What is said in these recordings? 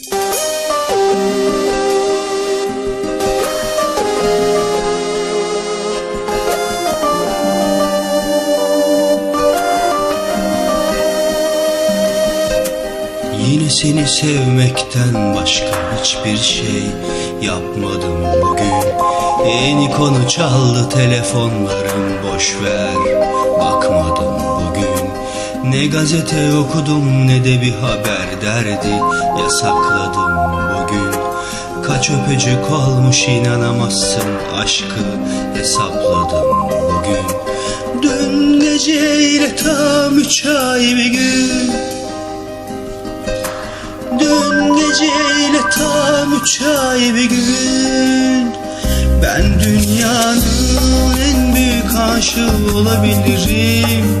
Yine seni sevmekten başka hiçbir şey yapmadım bugün. Yeni konu çaldı telefonlarım boş ver bakmadım Ne gazete okudum ne de bir haber derdi. Yasakladım bugün. Kaç öpücük olmuş inanamazsın aşkı. Hesapladım bugün. Dün geceyle tam üç ay bir gün. Dün geceyle tam üç ay bir gün. Ben dünyanın en büyük aşığı olabilirim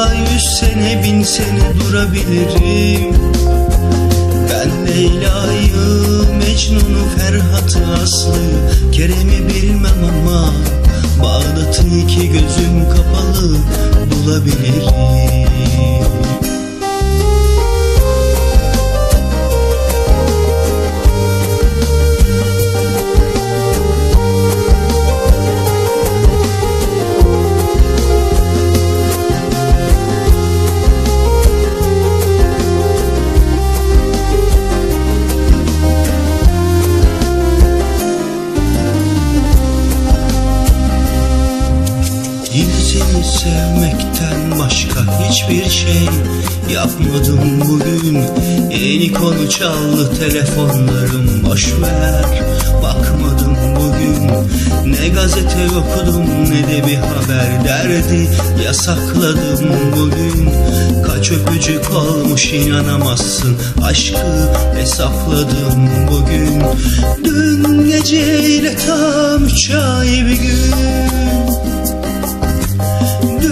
sene bin sene durabilirim. Ben Leyla'yı, Mecnun'u, Ferhat'ı, Aslı'yı Kerem'i bilmem seni sevmekten başka hiçbir şey yapmadım bugün. Yeni konu çaldı telefonlarım boş ver. Bakmadım bugün. Ne gazete okudum ne de bir haber derdi Yasakladım bugün. Kaç öpücük olmuş inanamazsın. Aşkı hesapladım bugün. Dün geceyle tam üç ay bir gün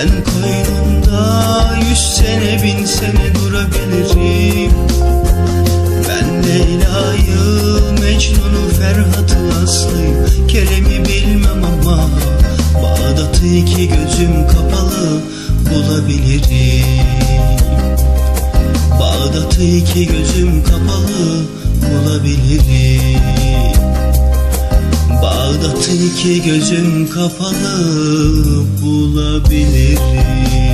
Ben koynumda yüz sene bin sene durabilirim. Ben Leyla'yı, Mecnun'u, Ferhat'ı, Aslı'yı Kerem'i bilmem ama Bağdat'ı iki gözüm kapalı bulabilirim. Bağdat'ı iki gözüm kapalı bulabilirim Bağdat'ı iki gözüm kapalı bulabilirim